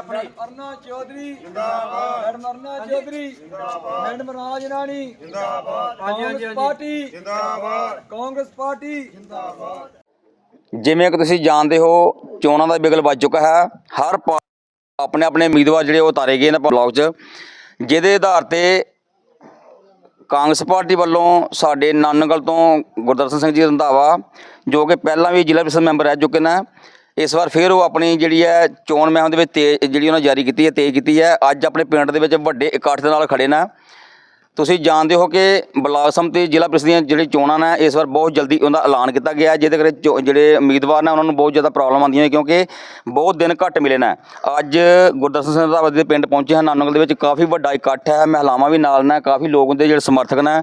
ਆਪਣੀ। ਅਰਨਾ ਚੌਧਰੀ। ਜਿੰਦਾਬਾਦ। ਮੈਡਮ ਅਰਨਾ ਚੌਧਰੀ। ਜਿੰਦਾਬਾਦ। ਮੈਡਮ ਰਾਜ ਰਾਣੀ। ਜਿੰਦਾਬਾਦ। ਹਾਂਜੀ, ਹਾਂਜੀ, ਪਾਰਟੀ। ਜਿੰਦਾਬਾਦ। ਕਾਂਗਰਸ ਪਾਰਟੀ। ਜਿੰਦਾਬਾਦ। ਜਿਵੇਂ ਕਿ ਤੁਸੀਂ ਜਾਣਦੇ ਹੋ ਚੋਣਾਂ ਦਾ ਬਿਗਲ ਵੱਜ ਚੁੱਕਾ ਹੈ। ਹਰ ਆਪਣੇ ਆਪਣੇ ਉਮੀਦਵਾਰ ਜਿਹੜੇ ਉਹ ਉਤਾਰੇ ਗਏ ਨੇ ਬਲਾਕ 'ਚ। ਜਿਹਦੇ ਆਧਾਰ ਤੇ ਕਾਂਗਰਸ ਪਾਰਟੀ ਵੱਲੋਂ ਸਾਡੇ ਨਾਨਗਲ ਤੋਂ ਗੁਰਦਰਸ਼ਨ ਸਿੰਘ ਜੀ ਰੰਧਾਵਾ ਜੋ ਕਿ ਪਹਿਲਾਂ ਵੀ ਜ਼ਿਲ੍ਹਾ ਪ੍ਰੀਸ਼ਦ ਮੈਂਬਰ ਰਹਿ ਚੁੱਕੇ ਨੇ। ਇਸ ਵਾਰ ਫਿਰ ਉਹ ਆਪਣੀ ਜਿਹੜੀ ਹੈ ਚੋਣ ਮਹਿਮ ਦੇ ਵਿੱਚ ਤੇਜ ਜਿਹੜੀ ਉਹਨਾਂ ਜਾਰੀ ਕੀਤੀ ਹੈ, ਤੇਜ਼ ਕੀਤੀ ਹੈ। ਅੱਜ ਆਪਣੇ ਪਿੰਡ ਦੇ ਵਿੱਚ ਵੱਡੇ ਇਕੱਠ ਦੇ ਨਾਲ ਖੜੇ ਨੇ। ਤੁਸੀਂ ਜਾਣਦੇ ਹੋ ਕਿ ਬਲਾਸਮ ਸੰਮਤੀ ਜ਼ਿਲ੍ਹਾ ਪ੍ਰੀਸ਼ਦ ਦੀਆਂ ਜਿਹੜੀ ਚੋਣਾਂ ਨੇ, ਇਸ ਵਾਰ ਬਹੁਤ ਜਲਦੀ ਉਹਦਾ ਐਲਾਨ ਕੀਤਾ ਗਿਆ ਜਿਹਦੇ ਕਰਕੇ ਚੋ- ਜਿਹੜੇ ਉਮੀਦਵਾਰ ਨੇ ਉਹਨਾਂ ਨੂੰ ਬਹੁਤ ਜ਼ਿਆਦਾ ਪ੍ਰੋਬਲਮ ਆਉਂਦੀਆਂ ਨੇ, ਕਿਉਂਕਿ ਬਹੁਤ ਦਿਨ ਘੱਟ ਮਿਲੇ ਨੇ। ਅੱਜ ਗੁਰਦਰਸ਼ਨ ਸਿੰਘ ਰੰਧਾਵਾ ਦੇ ਪਿੰਡ ਪਹੁੰਚੇ ਹਨ, ਨਾਨਕਲ ਦੇ ਵਿੱਚ ਕਾਫੀ ਵੱਡਾ ਇਕੱਠ ਹੈ, ਮਹਿਲਾਵਾਂ ਵੀ ਨਾਲ ਨੇ, ਕਾਫੀ ਲੋਕ ਹੁੰਦੇ ਜਿਹੜੇ ਸਮਰਥਕ ਨੇ।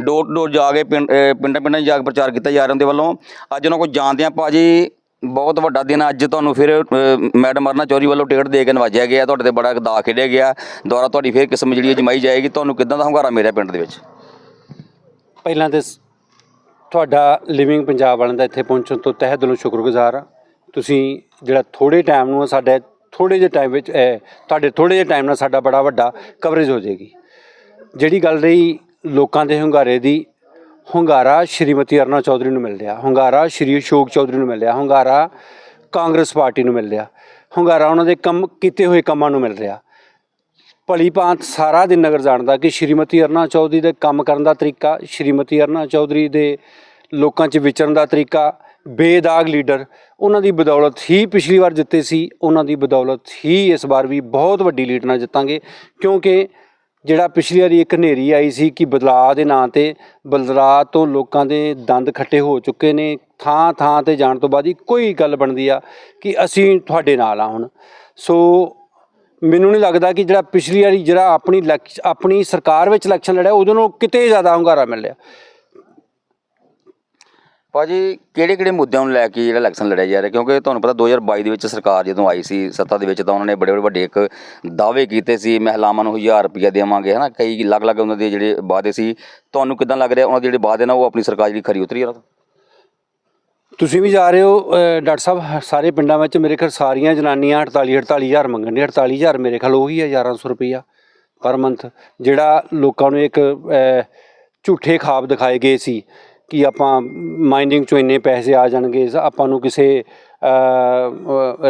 ਡੋਰ ਡੋਰ ਜਾ ਕੇ ਪਿੰਡ ਪਿੰਡਾਂ ਪਿੰਡਾਂ 'ਚ ਜਾ ਕੇ ਪ੍ਰਚਾਰ ਕੀਤਾ ਜਾ ਰਿਹਾ ਉਹਦੇ ਵੱਲੋਂ। ਅੱਜ ਉਹਨਾਂ ਕੋਲ ਜਾਣਦੇ ਆ ਭਾਜੀ ਬਹੁਤ ਵੱਡਾ ਦਿਨ ਅੱਜ ਤੁਹਾਨੂੰ ਫਿਰ ਮੈਡਮ ਅਰਨਾ ਚੌਧਰੀ ਵੱਲੋਂ ਟਿਕਟ ਦੇ ਕੇ ਨਵਾਜਿਆ ਗਿਆ। ਤੁਹਾਡੇ ਤੇ ਬੜਾ ਦਾ ਖੇਡਿਆ ਗਿਆ। ਦੁਆਰਾ ਤੁਹਾਡੀ ਫਿਰ ਕਿਸਮ ਜਿਹੜੀ ਹੈ ਜਮਾਈ ਜਾਏਗੀ। ਤੁਹਾਨੂੰ ਕਿੱਦਾਂ ਦਾ ਹੰਗਾਰਾ ਮਿਲਿਆ ਪਿੰਡ ਦੇ ਵਿੱਚ? ਪਹਿਲਾਂ ਤੇ ਤੁਹਾਡਾ ਲਿਵਿੰਗ ਪੰਜਾਬ ਵਾਲਿਆਂ ਦਾ ਇੱਥੇ ਪਹੁੰਚਣ ਤੋਂ ਤਹਿ ਦਿਲੋਂ ਸ਼ੁਕਰਗੁਜ਼ਾਰ ਹਾਂ ਤੁਸੀਂ ਜਿਹੜਾ ਥੋੜੇ ਟਾਈਮ ਨੂੰ ਸਾਡੇ ਥੋੜੇ ਜਿਹੇ ਟਾਈਮ ਵਿੱਚ ਤੁਹਾਡੇ ਥੋੜੇ ਜਿਹੇ ਟਾਈਮ ਨਾਲ ਸਾਡਾ ਬੜਾ ਵੱਡਾ ਕਵਰੇਜ ਹੋ ਜਾਏਗੀ। ਜਿਹੜੀ ਗੱਲ ਰਹੀ ਲੋਕਾਂ ਦੇ ਹੰਗਾਰੇ ਦੀ ਹੰਗਾਰਾ ਸ਼੍ਰੀਮਤੀ ਅਰਨਾ ਚੌਧਰੀ ਨੂੰ ਮਿਲ ਰਿਹਾ। ਹੰਗਾਰਾ ਸ਼੍ਰੀ ਅਸ਼ੋਕ ਚੌਧਰੀ ਨੂੰ ਮਿਲ ਰਿਹਾ। ਹੰਗਾਰਾ ਕਾਂਗਰਸ ਪਾਰਟੀ ਨੂੰ ਮਿਲ ਰਿਹਾ। ਹੰਗਾਰਾ ਉਹਨਾਂ ਦੇ ਕੰਮ, ਕੀਤੇ ਹੋਏ ਕੰਮਾਂ ਨੂੰ ਮਿਲ ਰਿਹਾ। ਭਲੀ ਭਾਂਤ ਸਾਰਾ ਦਿਨ ਨਗਰ ਜਾਣਦਾ ਕਿ ਸ਼੍ਰੀਮਤੀ ਅਰਨਾ ਚੌਧਰੀ ਦੇ ਕੰਮ ਕਰਨ ਦਾ ਤਰੀਕਾ, ਸ਼੍ਰੀਮਤੀ ਅਰਨਾ ਚੌਧਰੀ ਦੇ ਲੋਕਾਂ 'ਚ ਵਿਚਰਨ ਦਾ ਤਰੀਕਾ, ਬੇਦਾਗ ਲੀਡਰ, ਉਹਨਾਂ ਦੀ ਬਦੌਲਤ ਹੀ ਪਿਛਲੀ ਵਾਰ ਜਿੱਤੇ ਸੀ, ਉਹਨਾਂ ਦੀ ਬਦੌਲਤ ਹੀ ਇਸ ਵਾਰ ਵੀ ਬਹੁਤ ਵੱਡੀ ਲੀਡ ਨਾਲ ਜਿੱਤਾਂਗੇ। ਕਿਉਂਕਿ ਜਿਹੜਾ ਪਿਛਲੀ ਵਾਰੀ ਇੱਕ ਹਨੇਰੀ ਆਈ ਸੀ ਕਿ ਬਦਲਾਅ ਦੇ ਨਾਂ ਤੇ ਬਦਲਾਅ ਤੋਂ ਲੋਕਾਂ ਦੇ ਦੰਦ ਖੱਟੇ ਹੋ ਚੁੱਕੇ ਨੇ, ਥਾਂ ਥਾਂ ਤੇ ਜਾਣ ਤੋਂ ਬਾਅਦ ਇੱਕੋ ਹੀ ਗੱਲ ਬਣਦੀ ਆ ਕਿ ਅਸੀਂ ਤੁਹਾਡੇ ਨਾਲ ਆ ਹੁਣ। ਸੋ ਮੈਨੂੰ ਨਹੀਂ ਲੱਗਦਾ ਕਿ ਜਿਹੜਾ ਪਿਛਲੀ ਵਾਰੀ ਜਿਹੜਾ ਆਪਣੀ ਇਲੈਕਸ਼- ਆਪਣੀ ਸਰਕਾਰ ਵਿੱਚ ਇਲੈਕਸ਼ਨ ਲੜਿਆ, ਉਦੋਂ ਨੂੰ ਕਿਤੇ ਜ਼ਿਆਦਾ ਹੰਗਾਰਾ ਮਿਲ ਰਿਹਾ। ਭਾਜੀ, ਕਿਹੜੇ ਕਿਹੜੇ ਮੁੱਦਿਆਂ ਨੂੰ ਲੈ ਕੇ ਜਿਹੜਾ ਇਲੈਕਸ਼ਨ ਲੜਿਆ ਜਾ ਰਿਹਾ? ਕਿਉਂਕਿ ਤੁਹਾਨੂੰ ਪਤਾ 2022 ਦੇ ਵਿੱਚ ਸਰਕਾਰ ਜਦੋਂ ਆਈ ਸੀ, ਸੱਤਾ ਦੇ ਵਿੱਚ ਤਾਂ ਉਹਨਾਂ ਨੇ ਬੜੇ ਬੜੇ ਵੱਡੇ ਇੱਕ ਦਾਅਵੇ ਕੀਤੇ ਸੀ, ਮਹਿਲਾਵਾਂ ਨੂੰ 1000 ਰੁਪਏ ਦੇਵਾਂਗੇ, ਹਨਾ? ਕਈ ਅਲੱਗ-ਅਲੱਗ ਉਹਨਾਂ ਦੇ ਜਿਹੜੇ ਵਾਅਦੇ ਸੀ। ਤੁਹਾਨੂੰ ਕਿਦਾਂ ਲੱਗ ਰਿਹਾ ਉਹਨਾਂ ਦੇ ਜਿਹੜੇ ਵਾਅਦੇ ਨੇ, ਉਹ ਆਪਣੀ ਸਰਕਾਰ ਜਿਹੜੀ ਖਰੀ ਉਤਰੀ ਉਹਨਾਂ ਤੋਂ? ਤੁਸੀਂ ਵੀ ਜਾ ਰਹੇ ਹੋ ਡਾਕਟਰ ਸਾਹਿਬ, ਸਾਰੇ ਪਿੰਡਾਂ ਵਿੱਚ ਮੇਰੇ ਖਿਆਲ ਸਾਰੀਆਂ ਜਨਾਨੀਆਂ 48 48000 ਮੰਗਣ ਦੀ 48000 ਮੇਰੇ ਖਿਆਲ ਉਹੀ ਹੈ 1100 ਰੁਪਈਆ ਪਰ ਮੰਥ। ਜਿਹੜਾ ਲੋਕਾਂ ਨੂੰ ਇੱਕ ਝੂਠੇ ਖਾਬ ਦਿਖਾਏ ਗਏ ਸੀ ਕਿ ਆਪਾਂ ਮਾਈਨਿੰਗ ਚੋਂ ਇੰਨੇ ਪੈਸੇ ਆ ਜਾਣਗੇ ਆਪਾਂ ਨੂੰ ਕਿਸੇ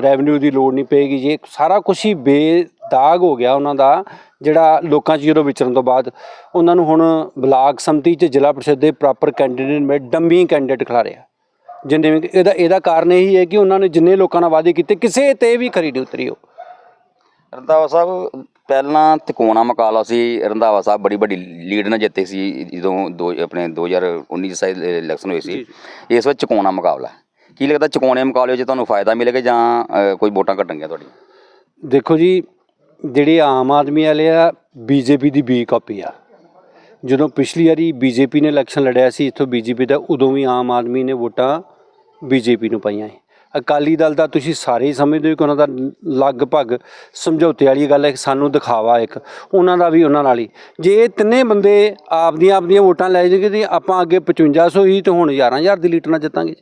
ਰੈਵਨਿਊ ਦੀ ਲੋੜ ਨਹੀਂ ਪਏਗੀ। ਜੇ ਸਾਰਾ ਕੁਝ ਹੀ ਬੇਦਾਗ ਹੋ ਗਿਆ ਉਹਨਾਂ ਦਾ, ਜਿਹੜਾ ਲੋਕਾਂ 'ਚ ਜਦੋਂ ਵਿਚਰਨ ਤੋਂ ਬਾਅਦ, ਉਹਨਾਂ ਨੂੰ ਹੁਣ ਬਲਾਕ ਸੰਮਤੀ 'ਚ ਜ਼ਿਲ੍ਹਾ ਪਰਿਸ਼ਦ ਦੇ ਪ੍ਰੋਪਰ ਕੈਂਡੀਡੇਟ ਮੇ ਡੰਮੀ ਕੈਂਡੀਡੇਟ ਖਿਲਾ ਰਿਹਾ। ਜਿੰਨੇ ਵੀ ਇਹਦਾ ਇਹਦਾ ਕਾਰਨ ਇਹੀ ਹੈ ਕਿ ਉਹਨਾਂ ਨੇ ਜਿੰਨੇ ਲੋਕਾਂ ਨਾਲ ਵਾਅਦੇ ਕੀਤੇ, ਕਿਸੇ ਤੇ ਵੀ ਖਰੀ ਨਹੀਂ ਉਤਰੀ ਉਹ। ਰੰਧਾਵਾ ਸਾਹਿਬ ਪਹਿਲਾਂ ਤਿਕੋਣਾ ਮੁਕਾਬਲਾ ਸੀ ਰੰਧਾਵਾ ਸਾਹਿਬ ਬੜੀ ਵੱਡੀ ਲੀਡ ਨਾਲ ਜਿੱਤੇ ਸੀ ਜਦੋਂ ਦੋ ਆਪਣੇ 2019 ਸਾਈਡ ਇਲੈਕਸ਼ਨ ਹੋਏ ਸੀ। ਇਸ ਵਾਰ ਚਕੋਣਾ ਮੁਕਾਬਲਾ। ਕੀ ਲੱਗਦਾ ਚਕੋਣੇ ਮੁਕਾਬਲੇ ਵਿੱਚ ਤੁਹਾਨੂੰ ਫਾਇਦਾ ਮਿਲੇਗਾ ਜਾਂ ਕੋਈ ਵੋਟਾਂ ਘਟਣਗੀਆਂ ਤੁਹਾਡੀਆਂ? ਦੇਖੋ ਜੀ ਜਿਹੜੇ ਆਮ ਆਦਮੀ ਵਾਲੇ ਆ ਬੀਜੇਪੀ ਦੀ ਬੀ ਕਾਪੀ ਆ। ਜਦੋਂ ਪਿਛਲੀ ਵਾਰੀ ਬੀਜੇਪੀ ਨੇ ਇਲੈਕਸ਼ਨ ਲੜਿਆ ਸੀ ਇੱਥੋਂ ਬੀਜੇਪੀ ਦਾ ਉਦੋਂ ਵੀ ਆਮ ਆਦਮੀ ਨੇ ਵੋਟਾਂ ਬੀਜੇਪੀ ਨੂੰ ਪਾਈਆਂ ਸੀ। ਅਕਾਲੀ ਦਲ ਦਾ ਤੁਸੀਂ ਸਾਰੇ ਹੀ ਸਮਝਦੇ ਹੋ ਕਿ ਉਹਨਾਂ ਦਾ ਲਗਭਗ ਸਮਝੌਤੇ ਵਾਲੀ ਗੱਲ ਹੈ ਕਿ ਸਾਨੂੰ ਦਿਖਾਵਾ ਇੱਕ, ਉਹਨਾਂ ਦਾ ਵੀ ਉਹਨਾਂ ਨਾਲ ਹੀ। ਜੇ ਇਹ ਤਿੰਨੇ ਬੰਦੇ ਆਪਦੀਆਂ ਆਪਦੀਆਂ ਵੋਟਾਂ ਲੈ ਜਾਣਗੇ ਤੇ ਆਪਾਂ ਅੱਗੇ 5500 ਹੀ ਤੇ ਹੁਣ 11000 ਦੀ ਲੀਡਰ ਨਾਲ ਜਿੱਤਾਂਗੇ।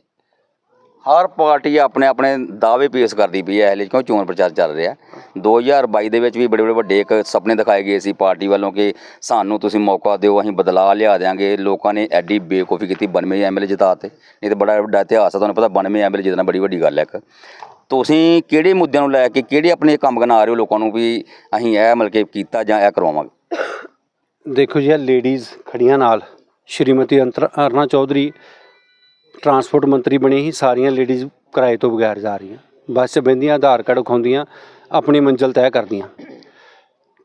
ਹਰ ਪਾਰਟੀ ਆਪਣੇ ਆਪਣੇ ਦਾਅਵੇ ਪੇਸ਼ ਕਰਦੀ ਪਈ ਹੈ ਹਲੇ ਕਿਉਂ ਚੋਣ ਪ੍ਰਚਾਰ ਚੱਲ ਰਿਹਾ? 2022 ਦੇ ਵਿੱਚ ਵੀ ਬੜੇ ਬੜੇ ਵੱਡੇ ਇੱਕ ਸੁਪਨੇ ਦਿਖਾਏ ਗਏ ਸੀ ਪਾਰਟੀ ਵੱਲੋਂ ਕਿ ਸਾਨੂੰ ਤੁਸੀਂ ਮੌਕਾ ਦਿਓ, ਅਸੀਂ ਬਦਲਾਅ ਲਿਆ ਦਿਆਂਗੇ। ਲੋਕਾਂ ਨੇ ਐਡੀ ਬੇਕੂਫੀ ਕੀਤੀ 92 ਐਮਐਲਏ ਜਿਤਾਤੇ ਨਹੀਂ ਤੇ। ਬੜਾ ਵੱਡਾ ਇਤਿਹਾਸ ਹੈ ਤੁਹਾਨੂੰ ਪਤਾ 92 ਐਮਐਲਏ ਜਿੱਤਣਾ ਬੜੀ ਵੱਡੀ ਗੱਲ ਹੈ ਇੱਕ। ਤੁਸੀਂ ਕਿਹੜੇ ਮੁੱਦਿਆਂ ਨੂੰ ਲੈ ਕੇ, ਕਿਹੜੇ ਆਪਣੇ ਕੰਮ ਗਨਾ ਰਹੇ ਹੋ ਲੋਕਾਂ ਨੂੰ ਵੀ ਅਸੀਂ ਇਹ ਮਤਲਬ ਕਿ ਕੀਤਾ ਜਾਂ ਇਹ ਕਰਵਾਵਾਂਗੇ ਦੇਖੋ ਜੀ, ਇਹ ਲੇਡੀਜ਼ ਖੜੀਆਂ ਨਾਲ, ਸ਼੍ਰੀਮਤੀ ਅੰਤਰ ਅਰਨਾ ਚੌਧਰੀ ਟਰਾਂਸਪੋਰਟ ਮੰਤਰੀ ਬਣੀ ਸੀ, ਸਾਰੀਆਂ ਲੇਡੀਜ਼ ਕਿਰਾਏ ਤੋਂ ਬਗੈਰ ਜਾ ਰਹੀਆਂ। ਬੱਸ 'ਚ ਬਹਿੰਦੀਆਂ, ਆਧਾਰ ਕਾਰਡ ਵਿਖਾਉਂਦੀਆਂ ਆਪਣੀ ਮੰਜ਼ਿਲ ਤੈਅ ਕਰਦੀਆਂ।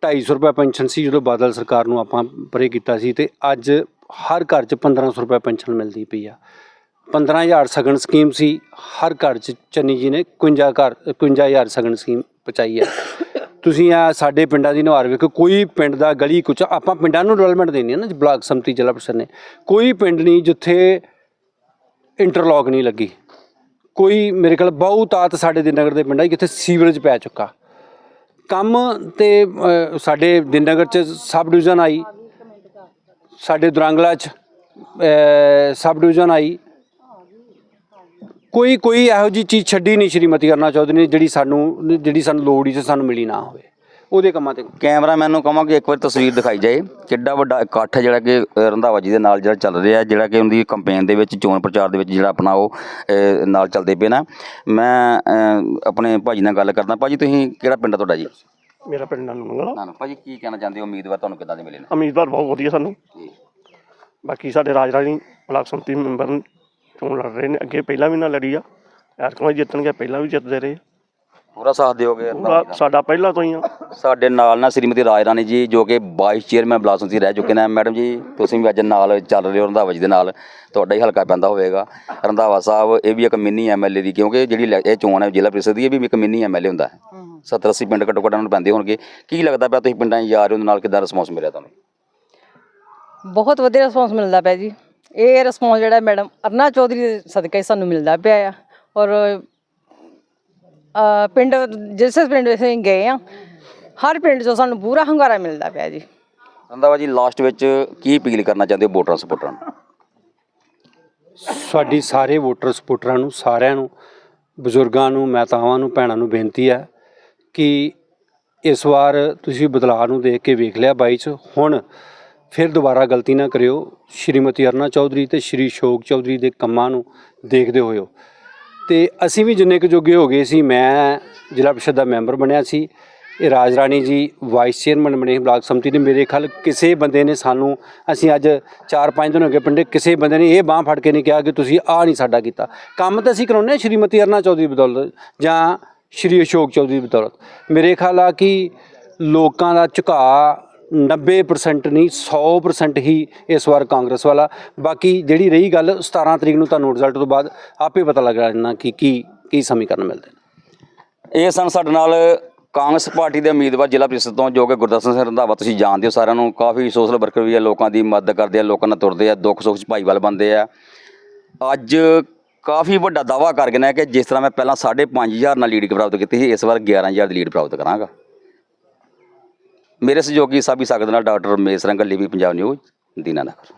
250 ਰੁਪਏ ਪੈਨਸ਼ਨ ਸੀ ਜਦੋਂ ਬਾਦਲ ਸਰਕਾਰ ਨੂੰ ਆਪਾਂ ਪਰੇ ਕੀਤਾ ਸੀ ਤੇ ਅੱਜ ਹਰ ਘਰ 'ਚ 1500 ਰੁਪਏ ਪੈਨਸ਼ਨ ਮਿਲਦੀ ਪਈ ਆ। 15000 ਸਗਨ ਸਕੀਮ ਸੀ, ਹਰ ਘਰ 'ਚ ਚੰਨੀ ਜੀ ਨੇ 51 ਘਰ 51000 ਸਗਨ ਸਕੀਮ ਪਹੁੰਚਾਈ ਹੈ ਤੁਸੀਂ ਆ ਸਾਡੇ ਪਿੰਡਾਂ ਦੀ ਨੁਹਾਰ ਵੇਖੋ, ਕੋਈ ਪਿੰਡ ਦਾ ਗਲੀ ਕੁਚ, ਆਪਾਂ ਪਿੰਡਾਂ ਨੂੰ ਡਿਵੈਲਪਮੈਂਟ ਦੇਣੀ ਹੈ ਨਾ, ਬਲਾਕ ਸੰਮਤੀ ਜ਼ਿਲ੍ਹਾ ਪ੍ਰੀਸ਼ਦ ਨੇ। ਕੋਈ ਪਿੰਡ ਨਹੀਂ ਜਿੱਥੇ ਇੰਟਰਲੌਕ ਨਹੀਂ ਲੱਗੀ। ਕੋਈ ਮੇਰੇ ਕੋਲ ਬਹੁਤਾਤ ਸਾਡੇ ਦਿਨਗਰ ਦੇ ਪਿੰਡਾਂ 'ਚ ਜਿੱਥੇ ਸੀਵਰੇਜ ਪੈ ਚੁੱਕਾ। ਕੰਮ ਤੇ ਸਾਡੇ ਦਿਨਗਰ 'ਚ ਸਬ ਡਿਵੀਜ਼ਨ ਆਈ। ਸਾਡੇ ਦੁਰਾਂਗਲਾ 'ਚ ਸਬ ਡਿਵੀਜ਼ਨ ਆਈ। ਕੋਈ ਕੋਈ ਇਹੋ ਜੀ ਚੀਜ਼ ਛੱਡੀ ਨਹੀਂ ਸ਼੍ਰੀਮਤੀ ਅਰਨਾ ਚੌਧਰੀ ਨੇ, ਜਿਹੜੀ ਸਾਨੂੰ ਜਿਹੜੀ ਸਾਨੂੰ ਲੋੜ ਹੀ ਸੀ, ਸਾਨੂੰ ਮਿਲੀ ਨਾ ਹੋਵੇ। ਉਹਦੇ ਕੰਮਾਂ ਤੇ। ਕੈਮਰਾਮੈਨ ਨੂੰ ਕਹਾਂਗੇ ਇੱਕ ਵਾਰ ਤਸਵੀਰ ਦਿਖਾਈ ਜਾਏ। ਕਿੱਡਾ ਵੱਡਾ ਇਕੱਠ ਜਿਹੜਾ ਕਿ ਰੰਧਾਵਾ ਜੀ ਦੇ ਨਾਲ ਜਿਹੜਾ ਚੱਲ ਰਿਹਾ ਜਿਹੜਾ ਕਿ ਉਹਦੀ ਕੰਪੇਨ ਦੇ ਵਿੱਚ ਚੋਣ ਪ੍ਰਚਾਰ ਦੇ ਵਿੱਚ ਜਿਹੜਾ ਆਪਣਾ ਉਹ ਨਾਲ ਚੱਲਦੇ ਪਏ ਨਾ। ਮੈਂ ਆਪਣੇ ਭਾਜੀ ਨਾਲ ਗੱਲ ਕਰਦਾ। ਭਾਜੀ ਤੁਸੀਂ ਕਿਹੜਾ ਪਿੰਡ ਆ ਤੁਹਾਡਾ ਜੀ? ਮੇਰਾ ਪਿੰਡ ਨਾਨੂ ਮੰਗਲਾ ਨਾ ਭਾਜੀ ਕੀ ਕਹਿਣਾ ਚਾਹੁੰਦੇ ਹੋ? ਉਮੀਦਵਾਰ ਤੁਹਾਨੂੰ ਕਿੱਦਾਂ ਦੇ ਮਿਲੇ ਨੇ? ਉਮੀਦਵਾਰ ਬਹੁਤ ਵਧੀਆ ਸਾਨੂੰ। ਬਾਕੀ ਸਾਡੇ ਰਾਜ ਰਾਣੀ ਬਲਾਕ ਸੰਮਤੀ ਮੈਂਬਰ ਨੇ ਚੋਣ ਲੜ ਰਹੇ ਨੇ। ਅੱਗੇ ਪਹਿਲਾਂ ਵੀ ਨਾ ਲੜੀ ਆ। ਐਤਕਾਂ ਜਿੱਤਣਗੇ ਪਹਿਲਾਂ ਵੀ ਜਿੱਤਦੇ ਰਹੇ ਪੂਰਾ ਸਾਥ ਦਿਓਗੇ ਪੂਰਾ ਸਾਡਾ ਪਹਿਲਾਂ ਤੋਂ ਹੀ ਆ। ਸਾਡੇ ਨਾਲ ਨਾ ਸ੍ਰੀਮਤੀ ਰਾਜ ਰਾਣੀ ਜੀ ਜੋ ਕਿ ਵਾਈਸ ਚੇਅਰਮੈਨ ਬਲਾਕ ਸੰਮਤੀ ਰਹਿ ਚੁੱਕੇ ਨੇ। ਮੈਡਮ ਜੀ ਤੁਸੀਂ ਵੀ ਅੱਜ ਨਾਲ ਚੱਲ ਰਹੇ ਹੋ ਰੰਧਾਵਾ ਜੀ ਦੇ ਨਾਲ। ਤੁਹਾਡਾ ਹੀ ਹਲਕਾ ਪੈਂਦਾ ਹੋਵੇਗਾ। ਰੰਧਾਵਾ ਸਾਹਿਬ ਇਹ ਵੀ ਇੱਕ ਮਿੰਨੀ ਐਮਐਲਏ ਦੀ ਕਿਉਂਕਿ ਜਿਹੜੀ ਇਹ ਚੋਣ ਹੈ ਜ਼ਿਲ੍ਹਾ ਪ੍ਰੀਸ਼ਦ ਦੀ ਇਹ ਵੀ ਇੱਕ ਮਿੰਨੀ ਐਮਐਲਏ ਹੁੰਦਾ ਹੈ। 70 80 ਪਿੰਡ ਘੱਟੋ ਘੱਟ ਨੂੰ ਪੈਂਦੇ ਹੋਣਗੇ। ਕੀ ਲੱਗਦਾ ਪਿਆ ਤੁਸੀਂ ਪਿੰਡਾਂ 'ਚ ਜਾ ਰਹੇ ਹੋ ਉਹਦੇ ਨਾਲ ਕਿੱਦਾਂ ਰਿਸਪੌਂਸ ਮਿਲਿਆ ਤੁਹਾਨੂੰ? ਬਹੁਤ ਵਧੀਆ ਰਿਸਪੌਂਸ ਮਿਲਦਾ ਪਿਆ ਜੀ। ਇਹ ਰਿਸਪੌਂਸ ਜਿਹੜਾ ਮੈਡਮ ਅਰਨਾ ਚੌਧਰੀ ਦੇ ਸਦਕਾ ਹੀ ਸਾਨੂੰ ਮਿਲਦਾ ਪਿਆ ਆ। ਔਰ ਪਿੰਡ ਜਿਸ ਪਿੰਡ ਅਸੀਂ ਗਏ ਆ ਹਰ ਪਿੰਡ 'ਚੋਂ ਸਾਨੂੰ ਪੂਰਾ ਹੰਗਾਰਾ ਮਿਲਦਾ ਪਿਆ ਜੀ। ਰੰਧਾਵਾ ਜੀ ਲਾਸਟ ਵਿੱਚ ਕੀ ਅਪੀਲ ਕਰਨਾ ਚਾਹੁੰਦੇ ਹੋ ਵੋਟਰਾਂ ਸਪੋਰਟਰਾਂ ਨੂੰ? ਸਾਡੀ ਸਾਰੇ ਵੋਟਰ ਸਪੋਰਟਰਾਂ ਨੂੰ ਸਾਰਿਆਂ ਨੂੰ ਬਜ਼ੁਰਗਾਂ ਨੂੰ ਮਾਤਾਵਾਂ ਨੂੰ ਭੈਣਾਂ ਨੂੰ ਬੇਨਤੀ ਹੈ ਕਿ ਇਸ ਵਾਰ ਤੁਸੀਂ ਬਦਲਾਅ ਨੂੰ ਦੇਖ ਕੇ ਵੇਖ ਲਿਆ ਬਾਈ ਚ। ਹੁਣ ਫਿਰ ਦੁਬਾਰਾ ਗਲਤੀ ਨਾ ਕਰਿਓ। ਸ਼੍ਰੀਮਤੀ ਅਰਨਾ ਚੌਧਰੀ ਤੇ ਸ਼੍ਰੀ ਸ਼ੋਕ ਚੌਧਰੀ ਦੇ ਕੰਮਾਂ ਨੂੰ ਦੇਖਦੇ ਹੋਇਓ। ਤੇ ਅਸੀਂ ਵੀ ਜਿੰਨੇ ਕੁ ਜੋਗੇ ਹੋ ਗਏ ਸੀ, ਮੈਂ ਜ਼ਿਲ੍ਹਾ ਪ੍ਰੀਸ਼ਦ ਦਾ ਮੈਂਬਰ ਬਣਿਆ ਸੀ। ਇਹ ਰਾਜ ਰਾਣੀ ਜੀ, ਵਾਈਸ ਚੇਅਰਮੈਨ ਬਣੇ ਬਲਾਕ ਸੰਮਤੀ ਨੇ ਮੇਰੇ ਖਿਆਲ ਕਿਸੇ ਬੰਦੇ ਨੇ ਸਾਨੂੰ, ਅਸੀਂ ਅੱਜ 4-5 ਦਿਨ ਹੋ ਗਏ ਪਿੰਡੇ ਕਿਸੇ ਬੰਦੇ ਨੇ ਇਹ ਬਾਹ ਫੜ ਕੇ ਨਹੀਂ ਕਿਹਾ ਕਿ ਤੁਸੀਂ ਆਹ ਨਹੀਂ ਸਾਡਾ ਕੀਤਾ। ਕੰਮ ਤਾਂ ਅਸੀਂ ਕਰਾਉਂਦੇ ਹਾਂ, ਸ਼੍ਰੀਮਤੀ ਅਰਨਾ ਚੌਧਰੀ ਬਦੌਲਤ ਜਾਂ ਸ਼੍ਰੀ ਅਸ਼ੋਕ ਚੌਧਰੀ ਬਦੌਲਤ। ਮੇਰੇ ਖਿਆਲ ਆ ਕਿ ਲੋਕਾਂ ਦਾ ਝੁਕਾਅ 90% ਨਹੀਂ 100% ਹੀ ਇਸ ਵਾਰ ਕਾਂਗਰਸ ਵਾਲਾ। ਬਾਕੀ ਜਿਹੜੀ ਰਹੀ ਗੱਲ 17 ਤਰੀਕ ਨੂੰ ਤੁਹਾਨੂੰ ਰਿਜ਼ਲਟ ਤੋਂ ਬਾਅਦ, ਆਪੇ ਪਤਾ ਲੱਗ ਜਾਣਾ ਕਿ ਕੀ ਕੀ ਸਮੀਕਰਨ ਮਿਲਦੇ ਨੇ। ਇਹ ਸਨ ਸਾਡੇ ਨਾਲ ਕਾਂਗਰਸ ਪਾਰਟੀ ਦੇ ਉਮੀਦਵਾਰ ਜ਼ਿਲ੍ਹਾ ਪ੍ਰੀਸ਼ਦ ਤੋਂ, ਜੋ ਕਿ ਗੁਰਦਰਸ਼ਨ ਸਿੰਘ ਰੰਧਾਵਾ, ਤੁਸੀਂ ਜਾਣਦੇ ਹੋ ਸਾਰਿਆਂ ਨੂੰ, ਕਾਫੀ ਸੋਸ਼ਲ ਵਰਕਰ ਵੀ ਆ, ਲੋਕਾਂ ਦੀ ਮਦਦ ਕਰਦੇ ਆ, ਲੋਕਾਂ ਨਾਲ ਤੁਰਦੇ ਆ, ਦੁੱਖ ਸੁੱਖ 'ਚ ਭਾਈਵਾਲ ਬੰਦੇ ਆ। ਅੱਜ ਕਾਫੀ ਵੱਡਾ ਦਾਵਾ ਕਰ ਗਏ ਨੇ ਕਿ ਜਿਸ ਤਰ੍ਹਾਂ ਮੈਂ ਪਹਿਲਾਂ 5.5000 ਨਾਲ ਲੀਡ ਪ੍ਰਾਪਤ ਕੀਤੀ ਸੀ, ਇਸ ਵਾਰ 11000 ਦੀ ਲੀਡ ਪ੍ਰਾਪਤ ਕਰਾਂਗਾ। ਮੇਰੇ ਸਹਿਯੋਗੀ ਸਾਬੀ ਸਕਦ ਨਾਲ ਡਾਕਟਰ ਰਮੇਸ਼ ਰੰਗਲ ਲਿਵੀ ਪੰਜਾਬ ਨਿਊਜ਼ ਦੀਨਾਨਗਰ